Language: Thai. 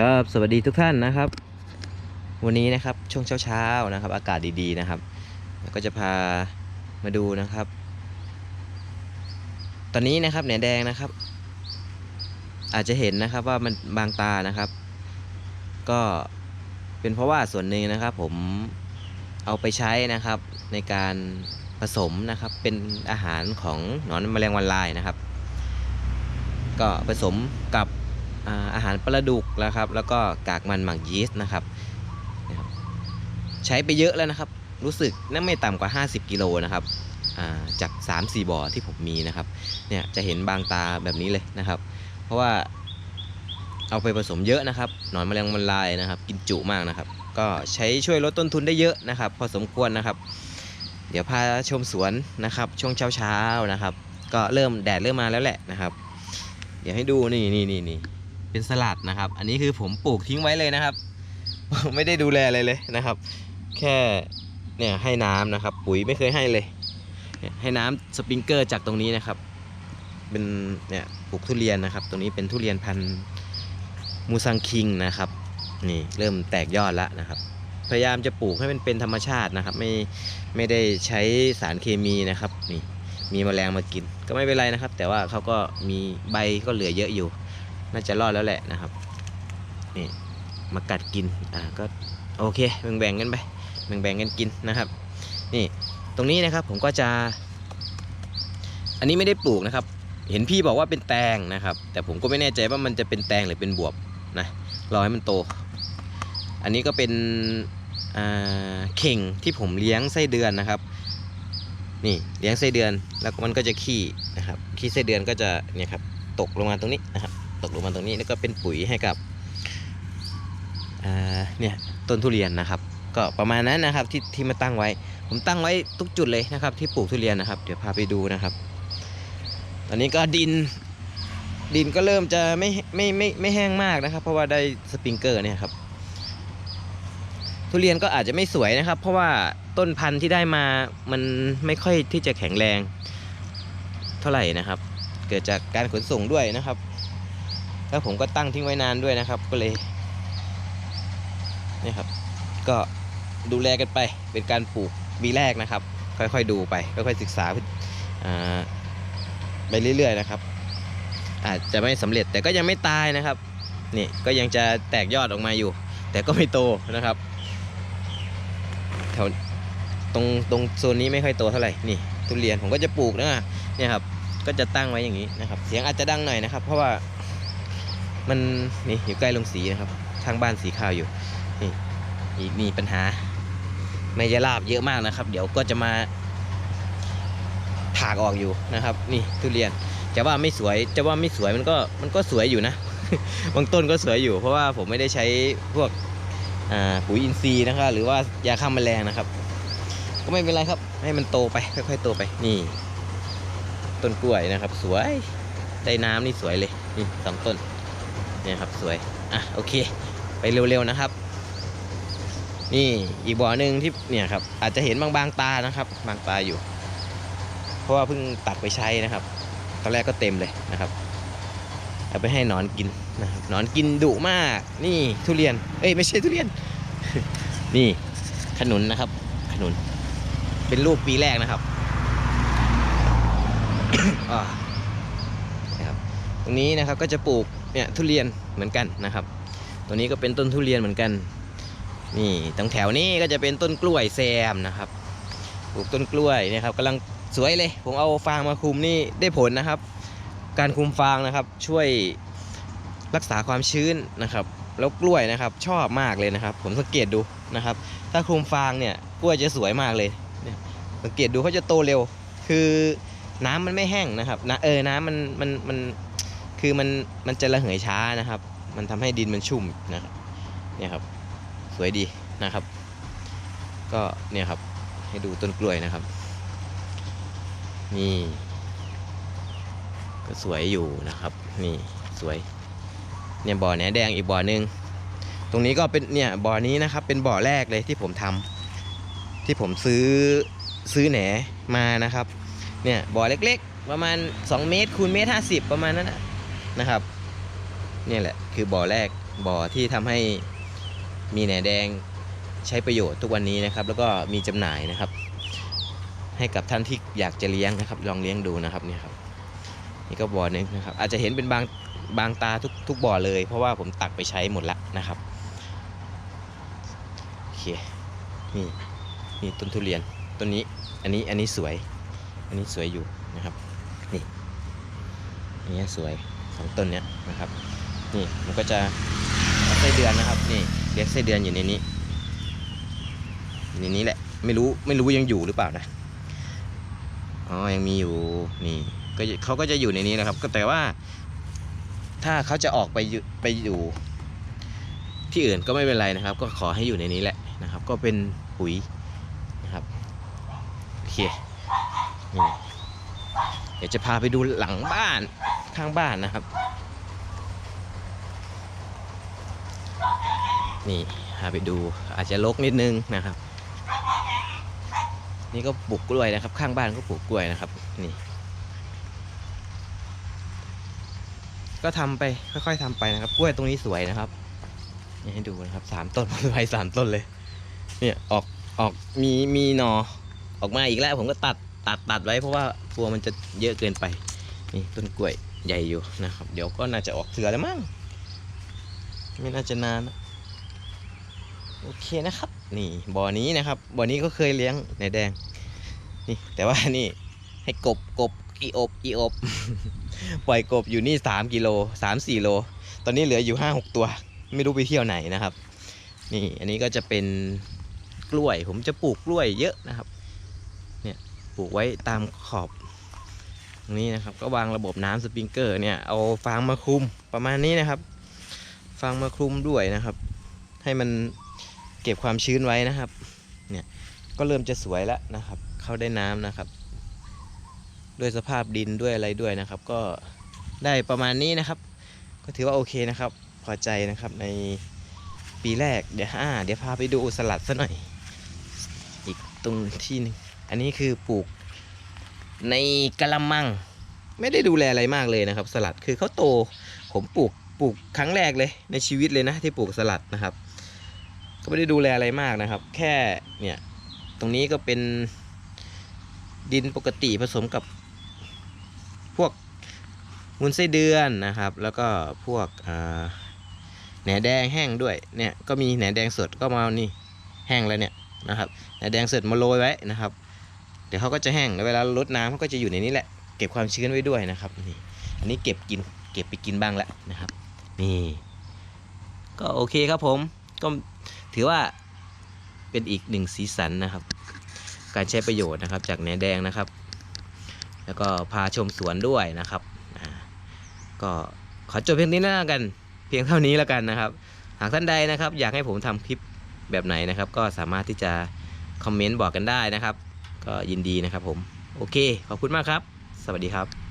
ครับสวัสดีทุกท่านนะครับ วันนี้นะครับช่วงเช้าๆนะครับ อากาศดีๆนะครับ ก็จะพามาดูนะครับ ตอนนี้นะครับแหนแดงนะครับ อาจจะเห็นนะครับว่ามันบางตานะครับ ก็เป็นเพราะว่าส่วนหนึ่งนะครับ ผมเอาไปใช้นะครับในการผสมนะครับ เป็นอาหารของหนอนแมลงวันลายนะครับ ก็ผสมกับ อาหารปลาดุกนะครับ แล้วก็กากมันหมักยีสต์นะครับ ใช้ไปเยอะแล้วนะครับ รู้สึกน่าไม่ต่ำกว่า 50 กิโลนะครับาจาก 3-4 บ่อที่ผมมีนะครับ เนี่ยจะเห็นบางตาแบบนี้เลยนะครับ เพราะว่าเอาไปผสมเยอะนะครับ หนอนแมลงวันลายนะครับ กินจุมากนะครับ ก็ใช้ช่วยลดต้นทุนได้เยอะนะครับ พอสมควรนะครับ เดี๋ยวพาชมสวนนะครับ ช่วงเช้าๆนะครับ ก็เริ่มแดดเริ่มมาแล้วแหละนะครับ เดี๋ยวให้ดูนี่นี่นี่นี่ เป็นสลัดนะครับ อันนี้คือผมปลูกทิ้งไว้เลยนะครับ ไม่ได้ดูแลอะไรเลยนะครับ แค่เนี่ยให้น้ำนะครับ ปุ๋ยไม่เคยให้เลยเนี่ยให้น้ำสปริงเกอร์จากตรงนี้นะครับ เป็นเนี่ยปลูกทุเรียนนะครับ ตรงนี้เป็นทุเรียนพันธุ์มูซังคิงนะครับนี่เริ่มแตกยอดแล้วนะครับ พยายามจะปลูกให้มันเป็นธรรมชาตินะครับ ไม่ไม่ได้ใช้สารเคมีนะครับนี่มีแมลงมากินก็ไม่เป็นไรนะครับ แต่ว่าเขาก็มีใบก็เหลือเยอะอยู่ น่าจะรอดแล้วแหละนะครับนี่มากัดกินอ่าก็โอเคแบ่งๆกันไปแบ่งๆกันกินนะครับนี่ตรงนี้นะครับผมก็จะ อันนี้ไม่ได้ปลูกนะครับ เห็นพี่บอกว่าเป็นแตงนะครับ แต่ผมก็ไม่แน่ใจว่ามันจะเป็นแตงหรือเป็นบวบนะรอให้มันโต อันนี้ก็เป็นอ่าเข่งที่ผมเลี้ยงไส้เดือนนะครับนี่เลี้ยงไส้เดือนแล้วมันก็จะขี้นะครับขี้ไส้เดือนก็จะเนี่ยครับตกลงมาตรงนี้นะครับ ตกลงมาตรงนี้แล้วก็เป็นปุ๋ยให้กับเนี่ยต้นทุเรียนนะครับ ก็ประมาณนั้นนะครับที่ที่มาตั้งไว้ ผมตั้งไว้ทุกจุดเลยนะครับ ที่ปลูกทุเรียนนะครับ เดี๋ยวพาไปดูนะครับ ตอนนี้ก็ดินดินก็เริ่มจะไม่ไม่ไม่ไม่แห้งมากนะครับ เพราะว่าได้สปริงเกอร์เนี่ยครับ ทุเรียนก็อาจจะไม่สวยนะครับ เพราะว่าต้นพันธุ์ที่ได้มามันไม่ค่อยที่จะแข็งแรง เท่าไหร่นะครับ เกิดจากการขนส่งด้วยนะครับ แล้วผมก็ตั้งทิ้งไว้นานด้วยนะครับ ก็เลยนี่ครับ ก็ดูแลกันไปเป็นการปลูกปีแรกนะครับ ค่อยๆดูไป ค่อยๆศึกษาไปเรื่อยๆนะครับ อาจจะไม่สำเร็จแต่ก็ยังไม่ตายนะครับนี่ก็ยังจะแตกยอดออกมาอยู่ แต่ก็ไม่โตนะครับแถวตรงตรงโซนนี้ไม่ค่อยโตเท่าไหร่นี่ทุเรียนผมก็จะปลูกนะเนี่ยครับก็จะตั้งไว้อย่างนี้นะครับ เสียงอาจจะดังหน่อยนะครับ เพราะว่า มันนี่อยู่ใกล้ลงสีนะครับ ทางบ้านสีขาวอยู่ นี่อีกนี่ปัญหาไม่จะลาบเยอะมากนะครับ เดี๋ยวก็จะมาถากออกอยู่นะครับ นี่ทุเรียนจะว่าไม่สวยจะว่าไม่สวยมันก็มันก็สวยอยู่นะ บางต้นก็สวยอยู่ เพราะว่าผมไม่ได้ใช้พวกปุ๋ยอินทรีย์นะครับหรือว่ายาฆ่าแมลงนะครับ ก็ไม่เป็นไรครับ ให้มันโตไปค่อยๆโตไปนี่ ต้นกล้วยนะครับ สวยได้น้ำนี่สวยเลยนี่สองต้น เนี่ยครับสวย อะโอเค ไปเร็วๆนะครับ นี่อีกบ่อหนึ่งที่เนี่ยครับอาจจะเห็นบางๆตานะครับ บางตาอยู่ เพราะว่าเพิ่งตักไปใช้นะครับ ตอนแรกก็เต็มเลยนะครับเอาไปให้หนอนกินนะครับหนอนกินดุมาก นี่ทุเรียน เอ้ยไม่ใช่ทุเรียน นี่ขนุนนะครับ ขนุน เป็นลูกปีแรกนะครับอ่านะครับ ตรงนี้นะครับก็จะปลูกเนี่ยทุเรียนเหมือนกันนะครับตัวนี้ก็เป็นต้นทุเรียนเหมือนกัน นี่ตรงแถวนี้ก็จะเป็นต้นกล้วยแซมนะครับ ปลูกต้นกล้วยเนี่ยครับกำลังสวยเลย ผมเอาฟางมาคุมนี่ได้ผลนะครับ การคุมฟางนะครับช่วยรักษาความชื้นนะครับ แล้วกล้วยนะครับชอบมากเลยนะครับ ผมสังเกตดูนะครับ ถ้าคลุมฟางเนี่ยกล้วยจะสวยมากเลยสังเกตดูเขาจะโตเร็ว คือน้ำมันไม่แห้งนะครับนะเออน้ำมันมันมัน คือมันมันจะระเหยช้านะครับ มันทำให้ดินมันชุ่มนะครับเนี่ยครับสวยดีนะครับ ก็เนี่ยครับให้ดูต้นกล้วยนะครับ นี่ ก็สวยอยู่นะครับ นี่สวย เนี่ยบ่อแหนแดงอีกบ่อหนึ่งตรงนี้ก็เป็นเนี่ยบ่อนี้นะครับ เป็นบ่อแรกเลยที่ผมทำที่ผมซื้อซื้อแหนมานะครับ เนี่ยบ่อเล็กๆ ประมาณ 2 เมตรคูณเมตรห้าสิบประมาณนั้นนะ นะครับนี่แหละคือบ่อแรกบ่อที่ทำให้มีแหนแดงใช้ประโยชน์ทุกวันนี้นะครับ แล้วก็มีจำหน่ายนะครับ ให้กับท่านที่อยากจะเลี้ยงนะครับ ลองเลี้ยงดูนะครับเนี่ยครับนี่ก็บ่อหนึงนะครับ อาจจะเห็นเป็นบางบางตาทุกทุกบ่อเลย เพราะว่าผมตักไปใช้หมดแล้วนะครับโอเคนี่นี่ต้นทุเรียนต้นนี้อันนี้อันนี้สวย อันนี้สวยอยู่นะครับ นี่อันนี้สวย สองต้นเนี้ยนะครับนี่มันก็จะไส้เดือนนะครับนี่เลี้ยงไส้เดือนอยู่ในนี้ในนี้แหละไม่รู้ไม่รู้ยังอยู่หรือเปล่านะอ๋อยังมีอยู่นี่ก็เขาก็จะอยู่ในนี้นะครับ ก็แต่ว่า ถ้าเขาจะออกไปไปอยู่ ที่อื่นก็ไม่เป็นไรนะครับ ก็ขอให้อยู่ในนี้แหละนะครับ ก็เป็นปุ๋ยนะครับโอเคนี่เดี๋ยวจะพาไปดูหลังบ้าน ข้างบ้านนะครับนี่พาไปดูอาจจะรกนิดนึงนะครับ นี่ก็ปลูกกล้วยนะครับ ข้างบ้านก็ปลูกกล้วยนะครับนี่ก็ทำไปค่อย ๆทำไปนะครับ กล้วยตรงนี้สวยนะครับนี่ให้ดูนะครับสามต้นผมไปสามต้นเลย เนี่ยออกออกมีมีหนอออกมาอีกแล้ว ผมก็ตัดตัดตัดไว้เพราะว่ากลัวมันจะเยอะเกินไป นี่ต้นกล้วย ใหญ่อยู่นะครับ เดี๋ยวก็น่าจะออกเครือแล้วมั้งไม่น่าจะนานนะโอเคนะครับ นี่บ่อนี้นะครับบ่อนี้ก็เคยเลี้ยงในแดง นี่แต่ว่านี่ให้กบกบอีอบอีอบ ปล่อยกบอยู่นี่สามกิโลสามสี่โล ตอนนี้เหลืออยู่ห้าหกตัว ไม่รู้ไปเที่ยวไหนนะครับ นี่อันนี้ก็จะเป็นกล้วย ผมจะปลูกกล้วยเยอะนะครับ เนี่ยปลูกไว้ตามขอบ นี้นะครับก็วางระบบน้ำสปริงเกอร์เนี่ยเอาฟางมาคลุมประมาณนี้นะครับ ฟางมาคลุมด้วยนะครับ ให้มันเก็บความชื้นไว้นะครับ เนี่ยก็เริ่มจะสวยแล้วนะครับ เข้าได้น้ำนะครับ ด้วยสภาพดินด้วยอะไรด้วยนะครับ ก็ได้ประมาณนี้นะครับ ก็ถือว่าโอเคนะครับ พอใจนะครับในปีแรกเดี๋ยวอ่าเดี๋ยวพาไปดูสลัดซะหน่อย อีกตรงที่หนึงอันนี้คือปลูก ในกะละมัง ไม่ได้ดูแลอะไรมากเลยนะครับ สลัดคือเขาโต ผมปลูกปลูกครั้งแรกเลย ในชีวิตเลยนะที่ปลูกสลัดนะครับ ก็ไม่ได้ดูแลอะไรมากนะครับ แค่เนี่ยตรงนี้ก็เป็นดินปกติผสมกับ พวกมูลไส้เดือนนะครับ แล้วก็พวกแหนแดงแห้งด้วยเนี่ยก็มีแหนแดงสดก็มานี่แห้งแล้วเนี่ยนะครับแหนแดงสดมาโรยไว้นะครับ ดี๋ยวเขาก็จะแห้งแล้วเวลารดน้ำเขาก็จะอยู่ในนี้แหละ เก็บความชื้นไว้ด้วยนะครับนี่อันนี้เก็บกินเก็บไปกินบ้างแล้วนะครับนี่ก็โอเคครับผมก็ถือว่าเป็นอีกหนึ่งสีสันนะครับ การใช้ประโยชน์นะครับ จากแหนแดงนะครับ แล้วก็พาชมสวนด้วยนะครับก็ขอจบเพียงนี้แล้วกัน เพียงเท่านี้แล้วกันนะครับ หากท่านใดนะครับ อยากให้ผมทำคลิปแบบไหนนะครับ ก็สามารถที่จะคอมเมนต์บอกกันได้นะครับ ก็ยินดีนะครับผม โอเค ขอบคุณมากครับ สวัสดีครับ